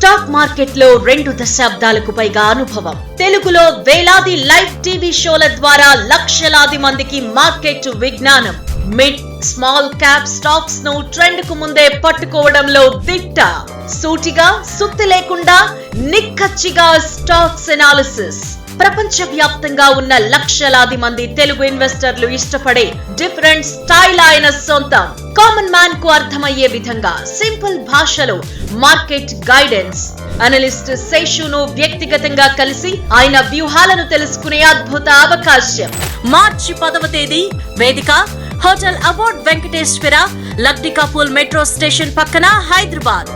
Stock మార్కెట్లో రెండు దశాబ్దాలకు పైగా అనుభవం. తెలుగులో వేలాది లైవ్ టీవీ షోల ద్వారా లక్షలాది మందికి మార్కెట్ విజ్ఞానం. మిడ్ స్మాల్ క్యాప్ స్టాక్స్ను ట్రెండ్కు ముందే పట్టుకోవడంలో దిట్ట. సూటిగా సుత్తి లేకుండా నిక్కచ్చిగా స్టాక్స్ ఎనాలిసిస్ ప్రపంచవ్యాప్తంగా ఉన్న లక్షలాది మంది తెలుగు ఇన్వెస్టర్లు ఇష్టపడే డిఫరెంట్ స్టైల్ ఆయన సొంతం. కామన్ మ్యాన్కు అర్థమయ్యే విధంగా సింపుల్ భాషలో మార్కెట్ గైడెన్స్. అనలిస్ట్ శేషును వ్యక్తిగతంగా కలిసి ఆయన వ్యూహాలను తెలుసుకునే అద్భుత అవకాశం. మార్చి పదవ తేదీ వేదిక hotel award Venkateshwara Lakdikapul metro station పక్కన Hyderabad.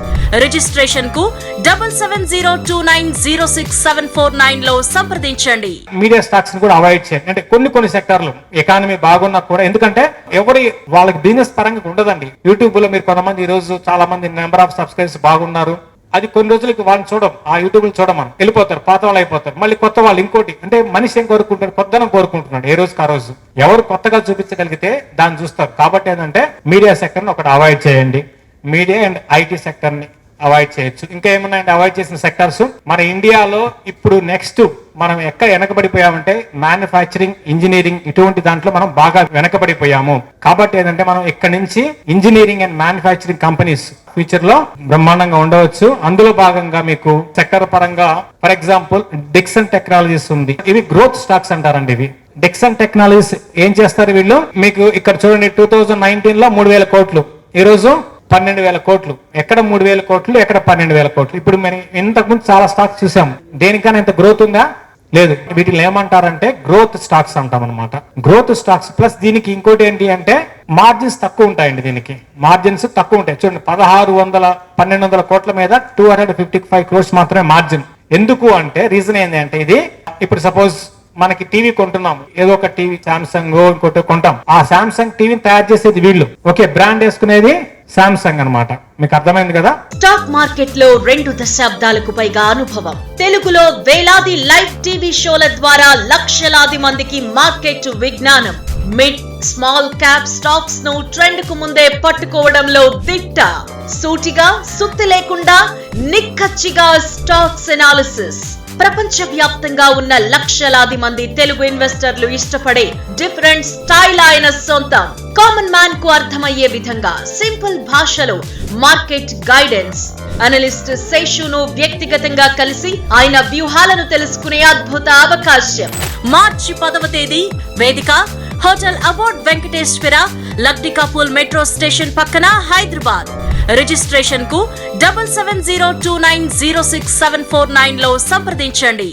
రిజిస్ట్రేషన్కు double seven zero two nine zero six seven four నైన్లో సంప్రదించండి. మీడియా స్టాక్స్ని కూడా అవాయిడ్ చేయండి. అంటే కొన్ని కొన్ని సెక్టార్లు ఎకానమీ బాగున్నా కూడా ఎందుకంటే ఎవరి వాళ్ళకి బిజినెస్ పరంగా ఉండదండి. యూట్యూబ్లో మీరు కొంతమంది ఈ రోజు చాలా మంది నెంబర్ ఆఫ్ సబ్స్క్రైబర్స్ బాగున్నారు. అది కొన్ని రోజులకి వాళ్ళని చూడం ఆ యూట్యూబ్ చూడం మనం. వెళ్ళిపోతారు పాత వాళ్ళు అయిపోతారు. మళ్ళీ కొత్త వాళ్ళు ఇంకోటి. అంటే మనిషి ఏం కోరుకుంటారు కొత్తనం కోరుకుంటున్నాడు ఏ రోజుకి ఆ రోజు. ఎవరు కొత్తగా చూపించగలిగితే దాన్ని చూస్తారు. కాబట్టి ఏంటంటే మీడియా సెక్టర్ని ఒకటి అవాయిడ్ చేయండి. మీడియా అండ్ ఐటీ సెక్టర్ని అవాయిడ్ చేయొచ్చు. ఇంకా ఏమున్నాయంటే అవాయిడ్ చేసిన సెక్టర్స్ మన ఇండియాలో ఇప్పుడు నెక్స్ట్ మనం ఎక్కడ వెనకబడిపోయామంటే మ్యానుఫ్యాక్చరింగ్ ఇంజనీరింగ్ ఇటువంటి దాంట్లో మనం బాగా వెనకబడిపోయాము. కాబట్టి ఏంటంటే మనం ఇక్కడ నుంచి ఇంజనీరింగ్ అండ్ మ్యానుఫ్యాక్చరింగ్ కంపెనీస్ ఫ్యూచర్లో బ్రహ్మాండంగా ఉండవచ్చు. అందులో భాగంగా మీకు సెక్టర్ పరంగా ఫర్ ఎగ్జాంపుల్ డిక్సన్ టెక్నాలజీస్ ఉంది. ఇవి గ్రోత్ స్టాక్స్ అంటారండి ఇవి. డిక్సన్ టెక్నాలజీస్ ఏం చేస్తారు వీళ్ళు? మీకు ఇక్కడ చూడండి టూ థౌజండ్ నైన్టీన్లో మూడు వేల కోట్లు. ఈ రోజు పన్నెండు వేల కోట్లు. ఎక్కడ మూడు వేల కోట్లు ఎక్కడ పన్నెండు వేల కోట్లు. ఇప్పుడు మనం ఇంతకుముందు చాలా స్టాక్స్ చూసాం దేనికైనా ఇంత గ్రోత్ ఉందా? లేదు. వీటిని ఏమంటారంటే గ్రోత్ స్టాక్స్ అంటాం అనమాట గ్రోత్ స్టాక్స్ ప్లస్ దీనికి ఇంకోటి ఏంటి అంటే మార్జిన్స్ తక్కువ ఉంటాయండి దీనికి. మార్జిన్స్ తక్కువ ఉంటాయి. చూడండి పదహారు వందల పన్నెండు వందల కోట్ల మీద two hundred fifty five crores మాత్రమే మార్జిన్ ఎందుకు అంటే రీజన్ ఏంటి అంటే ఇది ఇప్పుడు సపోజ్ మనకి టీవీ కొంటున్నాం ఏదో ఒక టీవీ సామ్సంగ్ ఇంకోటి కొంటాం. ఆ సామ్సంగ్ టీవీని తయారు చేసేది వీళ్ళు. ఓకే బ్రాండ్ వేసుకునేది శాంసంగ్ అనమాట మీకు అర్థమైంది కదా? స్టాక్ మార్కెట్లో రెండు దశాబ్దాలకు పైగా అనుభవం. తెలుగులో వేలాది లైవ్ టీవీ షోల ద్వారా లక్షలాది మందికి మార్కెట్ విజ్ఞానం. మిడ్ స్మాల్ క్యాప్ స్టాక్స్ను ట్రెండ్కు ముందే పట్టుకోవడంలో దిట్ట. సూటిగా సుత్తి లేకుండా నిక్కచ్చిగా స్టాక్స్ ఎనాలిసిస్ ప్రపంచ వ్యాప్తంగా ఉన్న లక్షలాది మంది తెలుగు ఇన్వెస్టర్లు ఇష్టపడే డిఫరెంట్ స్టైల్ ఆయన సొంతం. కామన్ మ్యాన్కు అర్థమయ్యే విధంగా సింపుల్ భాషలో మార్కెట్ గైడెన్స్. అనలిస్ట్ శేషును వ్యక్తిగతంగా కలిసి ఆయన వ్యూహాలను తెలుసుకునే అద్భుత అవకాశం. మార్చి పదవ తేదీ వేదిక hotel award Venkateshwara Lakdikapul metro station పక్కన Hyderabad. రిజిస్ట్రేషన్కు double seven zero two nine zero six seven four నైన్లో సంప్రదించండి.